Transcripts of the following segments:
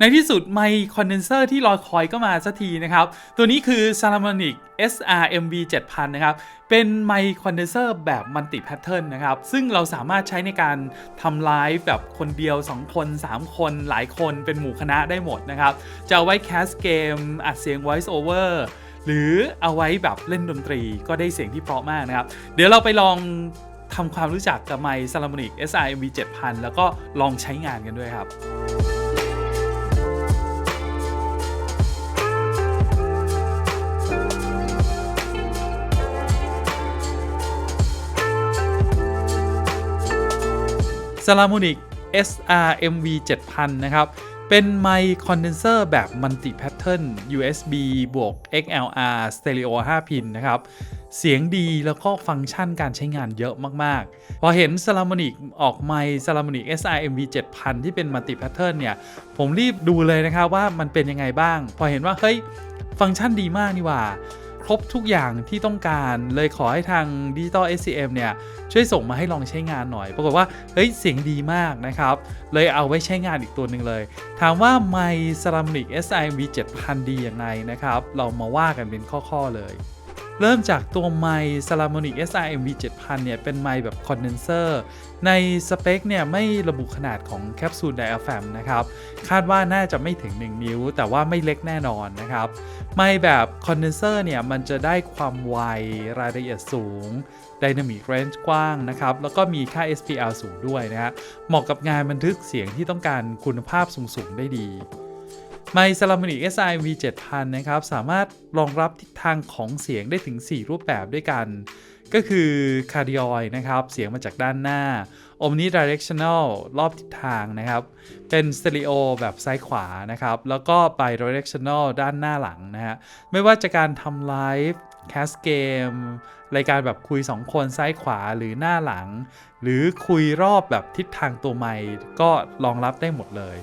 ในที่สุดไมค์คอนเดนเซอร์ที่รอคอยก็มาสักทีนะครับ ตัวนี้คือ Saramonic SRMV 7000 นะครับ เป็นไมค์คอนเดนเซอร์แบบมัลติแพทเทิร์นนะครับ ซึ่งเราสามารถใช้ในการทำไลฟ์แบบคนเดียว 2 คน 3 คนหลายคนเป็นหมู่คณะได้หมดนะครับ จะเอาไว้แคสเกม อัดเสียง voice over หรือเอาไว้แบบเล่นดนตรีก็ได้เสียงที่เพราะมากนะครับ เดี๋ยวเราไปลองทำความรู้จักกับไมค์ Saramonic SRMV 7000 แล้วก็ลองใช้งานกันด้วยครับ s a l a m o n i c SRMV 7000 นะครับ เป็นไมค์คอนเดนเซอร์แบบมัลติแพทเทิร์น USB บวก XLR Stereo 5 พินนะครับ เสียงดีแล้วก็ฟังก์ชันการใช้งานเยอะมาก ๆ พอเห็น s a l a m o n i c ออกไมค์ s a l a m o n i c SRMV 7000 ที่เป็นมัลติแพทเทิร์นเนี่ย ผมรีบดูเลยนะครับว่ามันเป็นยังไงบ้าง พอเห็นว่า เฮ้ย ฟังก์ชันดีมากนี่ว่า ครบทุกอย่างที่ต้องการเลยขอให้ทาง Digital SCM เนี่ย ช่วยส่งมาให้ลองใช้งานหน่อย ปรากฏว่า เฮ้ย เสียงดีมากนะครับ เลยเอาไว้ใช้งานอีกตัวหนึ่งเลย ถามว่าไมค์ Ceramic SIMV 7000ดียังไงนะครับ เรามาว่ากันเป็นข้อ ๆ เลย เริ่มจากตัวไมค์ Salamonic SRMV 7000 เนี่ย เป็นไมค์แบบคอนเดนเซอร์ ในสเปคเนี่ย ไม่ระบุขนาดของแคปซูลไดอะแฟมนะครับ คาดว่าน่าจะไม่ถึง 1 นิ้ว แต่ว่าไม่เล็กแน่นอนนะครับ ไมค์แบบคอนเดนเซอร์เนี่ย มันจะได้ความไวรายละเอียดสูง Dynamic Range กว้างนะครับ แล้วก็มีค่า SPL สูงด้วยนะฮะเหมาะกับงานบันทึกเสียงที่ต้องการคุณภาพสูงๆได้ดี ไมค์ Salamonic SIV 7000 นะครับ สามารถรองรับทิศทางของเสียงได้ถึง 4 รูปแบบด้วยกัน ก็คือ Cardioid นะครับ เสียงมาจากด้านหน้า Omnidirectional รอบทิศทางนะครับ เป็น Stereo แบบซ้ายขวานะครับ แล้วก็ Bidirectional ด้านหน้าหลังนะฮะ ไม่ว่าจะการทำไลฟ์แคสเกมรายการแบบคุย 2 คนซ้ายขวาหรือหน้าหลัง หรือคุยรอบแบบทิศทางตัวไมค์ก็รองรับได้หมดเลย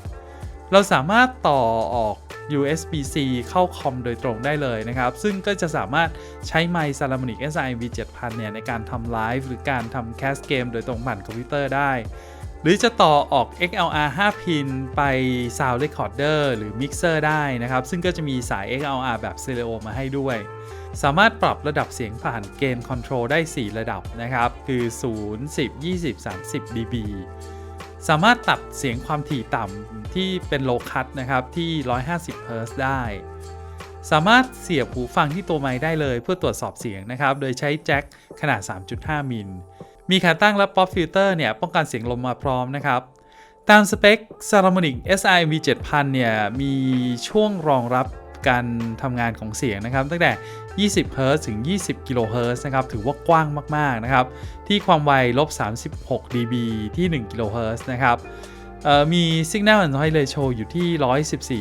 เราสามารถต่อออก USB-C เข้าคอมโดยตรงได้เลยนะครับ ซึ่งก็จะสามารถใช้ไมค์ Salamonic SIV 7000เนี่ยในการทำไลฟ์หรือการทำแคสเกมโดยตรงผ่านคอมพิวเตอร์ได้ หรือจะต่อออก XLR 5 พินไป Sound Recorder หรือ Mixer ได้นะครับ ซึ่งก็จะมีสาย XLR แบบ Stereo มาให้ด้วย สามารถปรับระดับเสียงผ่านเกณฑ์คอนโทรลได้ 4 ระดับนะครับ คือ 0 10 20 30 dB สามารถตัดเสียงความถี่ต่ำที่เป็นโลคัตนะครับที่ 150 Hz ได้ สามารถเสียบหูฟังที่ตัวไมค์ได้เลยเพื่อตรวจสอบเสียงนะครับ โดยใช้แจ็คขนาด 3.5 มิล มีขาตั้งและป๊อปฟิลเตอร์เนี่ยป้องกันเสียงลมมาพร้อมนะครับตามสเปค Saramonic SIMV 7000 เนี่ย มีช่วงรองรับการทำงานของเสียงนะครับ ตั้งแต่ 20 Hz ถึง 20 kHz นะครับ ถือว่ากว้างมาก ๆ นะครับ ที่ความไวลบ 36 dB ที่ 1 kHz นะครับมี Signal and Noise Ratio อยู่ที่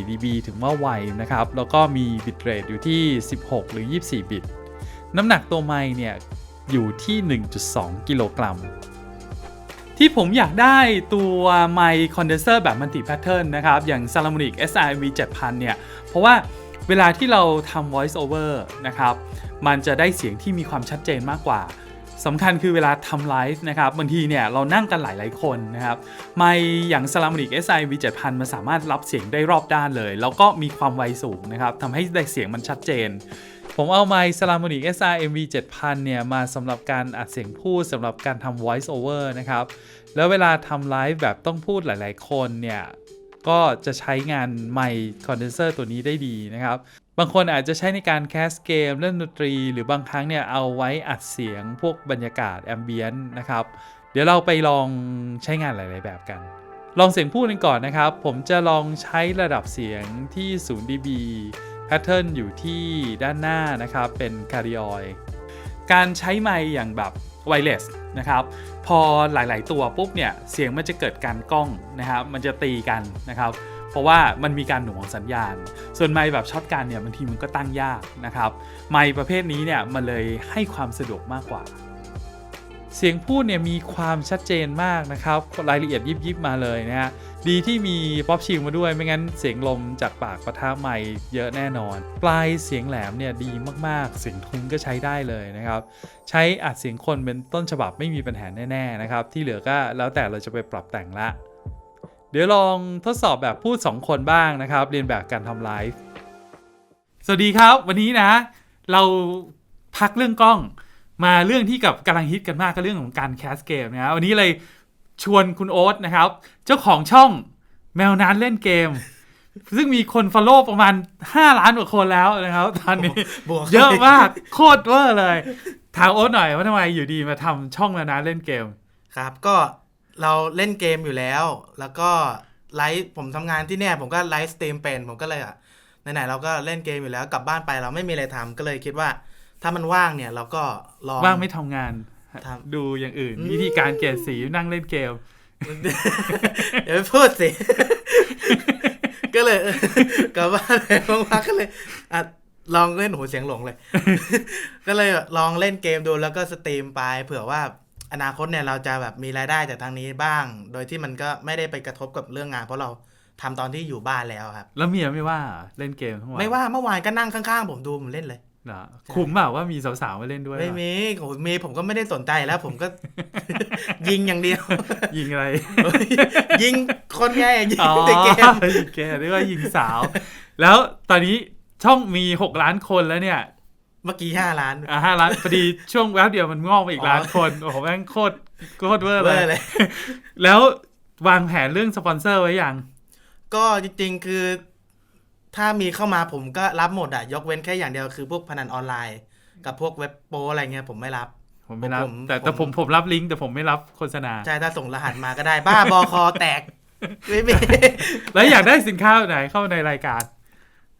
114 dB ถึงว่าไวนะครับ แล้วก็มี Bit Rate อยู่ที่ 16 หรือ 24 บิต น้ำหนักตัวไมค์เนี่ย อยู่ที่ 1.2 กิโลกรัม ที่ผมอยากได้ตัวไมค์คอนเดนเซอร์แบบมัลติแพทเทิร์นนะครับ อย่าง Salamonic SIV 7000 เนี่ย เพราะว่า เวลาที่เราทำ voice over นะครับ มันจะได้เสียงที่มีความชัดเจนมากกว่าสำคัญคือเวลาทำไลฟ์นะครับบางทีเนี่ยเรานั่งกันหลายๆคนนะครับไมค์อย่าง Salamonic SIV 7000 มันสามารถรับเสียงได้รอบด้านเลย แล้วก็มีความไวสูงนะครับทำให้ได้เสียงมันชัดเจน ผมเอาไมค์ Salamonic SRMV 7000 เนี่ยมาสำหรับการอัดเสียงพูดสำหรับการทำ voice over นะครับแล้วเวลาทำไลฟ์แบบต้องพูดหลาย ๆ คนเนี่ย ก็จะใช้งานไมค์คอนเดนเซอร์ตัวนี้ได้ดีนะครับ บางคนอาจจะใช้ในการแคสเกม เล่นดนตรี หรือบางครั้งเนี่ยเอาไว้อัดเสียงพวกบรรยากาศแอมเบียนนะครับ เดี๋ยวเราไปลองใช้งานหลาย ๆ แบบกัน ลองเสียงพูดกันก่อนนะครับ ผมจะลองใช้ระดับเสียงที่ 0 dB แพทเทิร์นอยู่ที่ด้านหน้านะครับ เป็น Cardioid การใช้ไมค์อย่างแบบ ไวเลสนะครับพอหลายๆ ตัวปุ๊บเนี่ยเสียงมันจะเกิดการก้องนะครับมันจะตีกันนะครับเพราะว่ามันมีการหน่วงสัญญาณ ส่วนไม้แบบช็อตการเนี่ยบางทีมันก็ตั้งยากนะครับไม้ประเภทนี้เนี่ยมันเลยให้ความสะดวกมากกว่า เสียงพูดเนี่ยมีความชัดเจนมากนะครับ รายละเอียดยิบยิบมาเลยนะฮะ ดีที่มีป๊อปชิลมาด้วย ไม่งั้นเสียงลมจากปากปะทะไมค์เยอะแน่นอน ปลายเสียงแหลมเนี่ยดีมากๆ เสียงทุ้มก็ใช้ได้เลยนะครับ ใช้อัดเสียงคนเป็นต้นฉบับไม่มีปัญหาแน่ๆนะครับ ที่เหลือก็แล้วแต่เราจะไปปรับแต่งละ เดี๋ยวลองทดสอบแบบพูด 2 คนบ้างนะครับ เรียนแบบการทำไลฟ์ สวัสดีครับ วันนี้นะ เราพักเรื่องกล้อง มาเรื่องที่กับกำลังฮิตกันมากก็เรื่องของการแคสเกมนะฮะวันนี้เลยชวนคุณโอ๊ตนะครับ เจ้าของช่องแมวนั้นเล่นเกม ซึ่งมีคนฟอลโล่ประมาณ 5 ล้านกว่าคนแล้วนะครับ ตอนนี้บวกเยอะมากโคตรเวอร์เลย ถามโอ๊ตหน่อยว่าทำไมอยู่ดีมาทำช่องแมวนั้นเล่นเกม ครับก็เราเล่นเกมอยู่แล้ว แล้วก็ไลฟ์ผมทำงานที่เนี่ยผมก็ไลฟ์สตรีมเป็นผมก็เลยอะไหนๆเราก็เล่นเกมอยู่แล้วกลับบ้านไปเราไม่มีอะไรทำก็เลยคิดว่า ถ้ามันว่างเนี่ยเราก็ลองว่างไม่ทำงานทำดูอย่างอื่นอืมวิธีการเกลียดสีนั่งเล่นเกมเดี๋ยวไปพูดสิ ก็เลยเออกลับบ้านไปว่างๆก็เลยอะลองเล่นโหเสียงหลงเลย ก็เลยลองเล่นเกมดูแล้วก็สตรีมไปเผื่อว่าอนาคตเนี่ยเราจะแบบมีรายได้จากทางนี้บ้าง โดยที่มันก็ไม่ได้ไปกระทบกับเรื่องงาน เพราะเราทำตอนที่อยู่บ้านแล้วครับ แล้วเมียไม่ว่าเหรอเล่นเกมทั้งวันไม่ว่าเมื่อวานก็นั่งข้างๆผมดูผมเล่นเลย เหรอคุ้มเปล่าว่ามีสาวๆมาเล่นด้วย ไม่เหรอมีโอ้โหมีผมก็ไม่ได้สนใจแล้ว ผมก็ ยิงอย่างเดียว ยิงอะไร ยิงคนไงยิงอ๋อแต่เกมยิงเกมเรียกว่ายิงสาว แล้วตอนนี้ช่องมีหกล้านคนแล้วเนี่ย เมื่อกี้ห้าล้านอะห้าล้านพอดีช่วงแวบเดียวมันงอกมาอีกอ๋อล้านคนโอ้โหแม่งโคตรโคตรเวอร์เบเลอยร์เลย แล้ววางแผนเรื่องสปอนเซอร์ไว้ยังก็จริงๆคือ ถ้ามีเข้ามาผมก็รับหมดอะยกเว้นแค่อย่างเดียวคือพวกพนันออนไลน์ กับพวกเว็บโปอะไรเงี้ยผมไม่รับ ผมไม่รับ ผมแต่แต่ผมผมรับลิงก์แต่ผมไม่รับโฆษณา ใช่ถ้าส่งรหัสมาก็ได้บ้าบอคอแตกไม่มีแล้วอยากได้สินค้าไหนเข้าในรายการ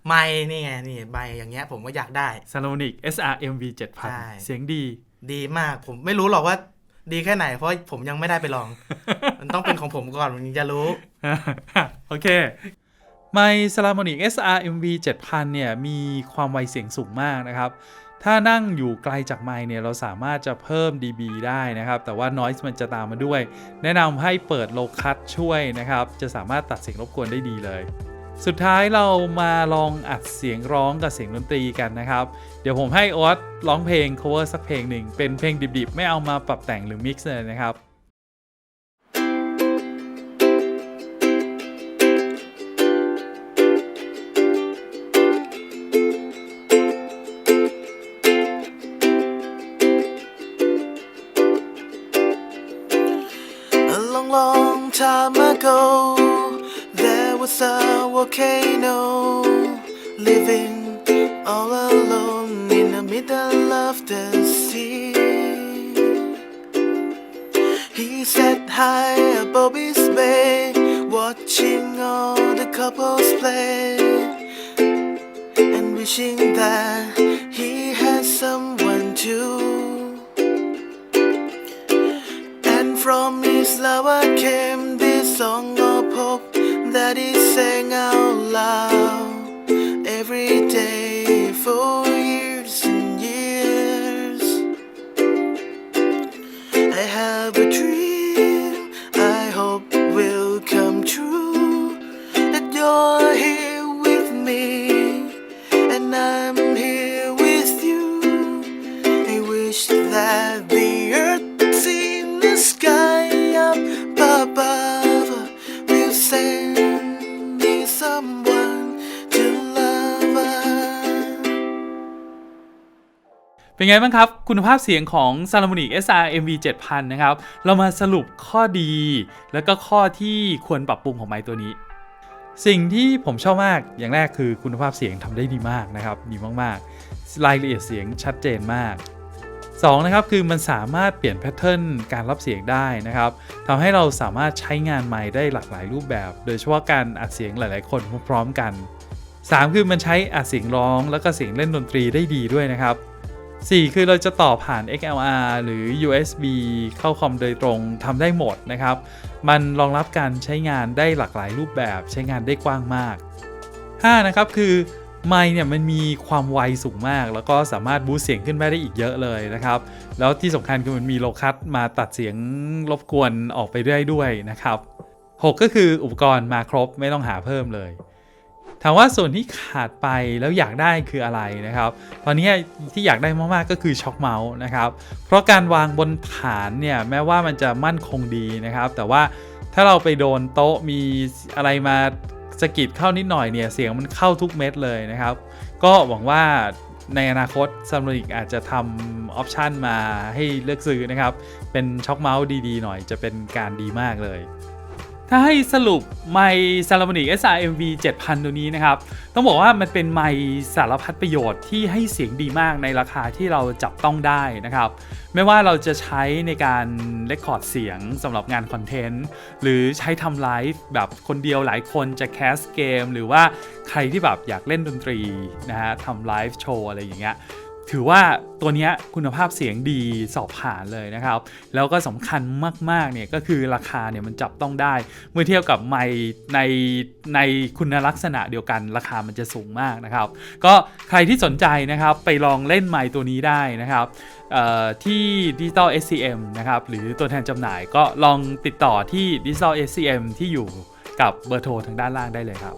ไม่นี่ไงนี่ใบอย่างเงี้ย ผมก็อยากได้ s a l o n i c SRMV ใช่ 7000 เสียงดี ดีมากผมไม่รู้หรอกว่าดีแค่ไหน เพราะผมยังไม่ได้ไปลอง มันต้องเป็นของผมก่อนผมถึงจะรู้ โอเค ไม s a l a m o n i c SRMV 7000 เนี่ย มีความไวเสียงสูงมากนะครับ ถ้านั่งอยู่ไกลจากไมค์เนี่ย เราสามารถจะเพิ่ม dB ได้นะครับ แต่ว่า noise มันจะตามมาด้วย แนะนำให้เปิด low cut ช่วยนะครับ จะสามารถตัดเสียงรบกวนได้ดีเลย สุดท้ายเรามาลองอัดเสียงร้องกับเสียงดนตรีกันนะครับ เดี๋ยวผมให้โอ๊ตร้องเพลง cover สักเพลงหนึ่ง เป็นเพลงดิบๆ ไม่เอามาปรับแต่งหรือ mix เลยนะครับ was a volcano living all alone in the middle of the sea. He sat high above his bay, watching all the couples play, and wishing that he had someone too. And from his lover came everybody sang out เป็นไงบ้างครับ คุณภาพเสียงของ s a l m o n i c SRMV 7000 นะครับ เรามาสรุปข้อดี แล้วก็ข้อที่ควรปรับปรุงของไมค์ตัวนี้ สิ่งที่ผมชอบมากอย่างแรกคือคุณภาพเสียงทำได้ดีมากนะครับ ดีมากๆ รายละเอียดเสียงชัดเจนมาก2นะครับคือมันสามารถเปลี่ยนแพทเทิร์นการรับเสียงได้นะครับทำให้เราสามารถใช้งานไมค์ได้หลากหลายรูปแบบ โดยเฉพาะการอัดเสียงหลาย ๆ คนพร้อมๆกัน 3 คือมันใช้อัดเสียงร้อง แล้วก็เสียงเล่นดนตรีได้ดีด้วยนะครับ 4 คือเราจะต่อผ่าน XLR หรือ USB เข้าคอมโดยตรงทำได้หมดนะครับ มันรองรับการใช้งานได้หลากหลายรูปแบบใช้งานได้กว้างมาก 5 นะครับคือไมค์เนี่ยมันมีความไวสูงมาก แล้วก็สามารถบูสเสียงขึ้นไปได้อีกเยอะเลยนะครับ แล้วที่สำคัญคือมันมีโลคัสมาตัดเสียงรบกวนออกไปได้ด้วยนะครับ 6 ก็คืออุปกรณ์มาครบไม่ต้องหาเพิ่มเลย ถามว่าส่วนที่ขาดไปแล้วอยากได้คืออะไรนะครับ ตอนนี้ที่อยากได้มากๆก็คือช็อคเมาส์นะครับ เพราะการวางบนฐานเนี่ยแม้ว่ามันจะมั่นคงดีนะครับ แต่ว่าถ้าเราไปโดนโต๊ะมีอะไรมาสกิดเข้านิดหน่อยเนี่ยเสียงมันเข้าทุกเม็ดเลยนะครับ ก็หวังว่าในอนาคตซัม o นิกอาจจะทำออปชันมาให้เลือกซื้อนะครับ เป็นช็อคเมาส์ดีๆ หน่อยจะเป็นการดีมากเลย ถ้าให้สรุปไมค์ซา l าม n นิก SRMV 7000 ตัวนี้นะครับ ต้องบอกว่ามันเป็นไมค์สารพัดประโยชน์ที่ให้เสียงดีมากในราคาที่เราจับต้องได้นะครับ ไม่ว่าเราจะใช้ในการเลคคอร์ดเสียงสำหรับงานคอนเทนต์ หรือใช้ทำไลฟ์แบบคนเดียวหลายคนจะแคสเกม หรือว่าใครที่แบบอยากเล่นดนตรีนะฮะทำไลฟ์โชว์อะไรอย่างเงี้ย ถือว่าตัวนี้คุณภาพเสียงดีสอบผ่านเลยนะครับ แล้วก็สำคัญมากๆเนี่ยก็คือราคาเนี่ยมันจับต้องได้ เมื่อเทียบกับไมในในคุณลักษณะเดียวกันราคามันจะสูงมากนะครับ ก็ใครที่สนใจนะครับไปลองเล่นไมตัวนี้ได้นะครับเอ่อที่ Digital SCM นะครับหรือตัวแทนจำหน่ายก็ลองติดต่อที่ Digital SCM ที่อยู่กับเบอร์โทรทางด้านล่างได้เลยครับ